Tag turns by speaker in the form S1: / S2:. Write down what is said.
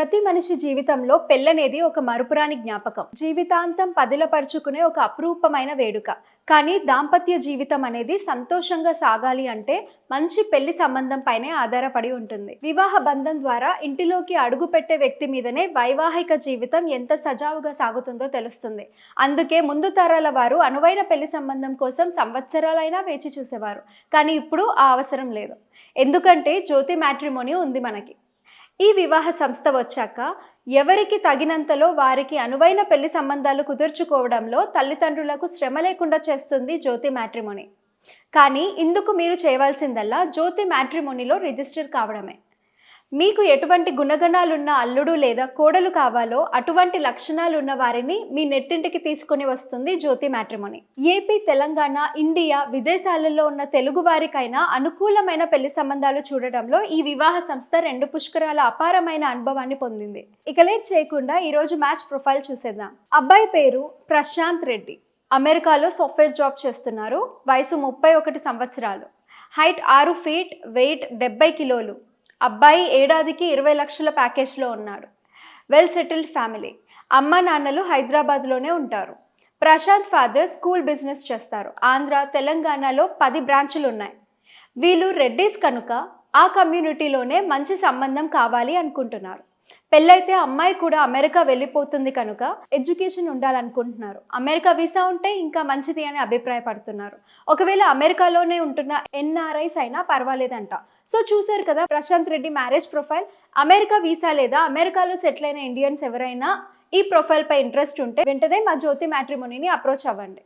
S1: ప్రతి మనిషి జీవితంలో పెళ్ళనేది ఒక మరుపురాని జ్ఞాపకం. జీవితాంతం పదిలపరుచుకునే ఒక అపురూపమైన వేడుక. కానీ దాంపత్య జీవితం అనేది సంతోషంగా సాగాలి అంటే మంచి పెళ్ళి సంబంధం పైనే ఆధారపడి ఉంటుంది. వివాహ బంధం ద్వారా ఇంటిలోకి అడుగు పెట్టే వ్యక్తి మీదనే వైవాహిక జీవితం ఎంత సజావుగా సాగుతుందో తెలుస్తుంది. అందుకే ముందు తరాల వారు అనువైన పెళ్ళి సంబంధం కోసం సంవత్సరాలైనా వేచి చూసేవారు. కానీ ఇప్పుడు ఆ అవసరం లేదు. ఎందుకంటే జ్యోతి మ్యాట్రిమోని ఉంది మనకి. ఈ వివాహ సంస్థ వచ్చాక ఎవరికి తగినంతలో వారికి అనువైన పెళ్ళి సంబంధాలు కుదుర్చుకోవడంలో తల్లిదండ్రులకు శ్రమ లేకుండా చేస్తుంది జ్యోతి మ్యాట్రిమోని. కానీ ఇందుకు మీరు చేయవలసిందల్లా జ్యోతి మ్యాట్రిమోనిలో రిజిస్టర్ కావడమే. మీకు ఎటువంటి గుణగణాలున్న అల్లుడు లేదా కోడలు కావాలో అటువంటి లక్షణాలు ఉన్న వారిని మీ నెట్టింటికి తీసుకొని వస్తుంది Jyothi matrimony. AP Telangana India విదేశాలలో ఉన్న తెలుగు వారికైనా అనుకూలమైన పెళ్ళి సంబంధాలు చూడడంలో ఈ వివాహ సంస్థ రెండు పుష్కరాల అపారమైన అనుభవాన్ని పొందింది. ఇక లేట్ చేయకుండా ఈరోజు మ్యాచ్ ప్రొఫైల్ చూసేద్దాం. అబ్బాయి పేరు ప్రశాంత్ రెడ్డి. అమెరికాలో సాఫ్ట్వేర్ జాబ్ చేస్తున్నారు. వయసు ముప్పై ఒకటి సంవత్సరాలు. హైట్ ఆరు ఫీట్ వెయిట్ డెబ్బై కిలోలు. అబ్బాయి ఏడాదికి ఇరవై లక్షల ప్యాకేజ్లో ఉన్నాడు. Well settled family. అమ్మ నాన్నలు హైదరాబాద్లోనే ఉంటారు. ప్రశాంత్ ఫాదర్ స్కూల్ బిజినెస్ చేస్తారు. ఆంధ్ర తెలంగాణలో పది బ్రాంచులు ఉన్నాయి. వీళ్ళు రెడ్డీస్ కనుక ఆ కమ్యూనిటీలోనే మంచి సంబంధం కావాలి అనుకుంటున్నారు. పెళ్ళైతే అమ్మాయి కూడా అమెరికా వెళ్ళిపోతుంది కనుక ఎడ్యుకేషన్ ఉండాలనుకుంటున్నారు. అమెరికా వీసా ఉంటే ఇంకా మంచిది అని అభిప్రాయపడుతున్నారు. ఒకవేళ అమెరికాలోనే ఉంటున్న ఎన్ఆర్ఐస్ అయినా పర్వాలేదంట. సో చూశారు కదా Prashanth Reddy marriage profile. America visa లేదా? అమెరికాలో సెటిల్ అయిన ఇండియన్స్ ఎవరైనా ఈ ప్రొఫైల్పై ఇంట్రెస్ట్ ఉంటే వెంటనే మా జ్యోతి మ్యాట్రిమోనీని అప్రోచ్ అవ్వండి.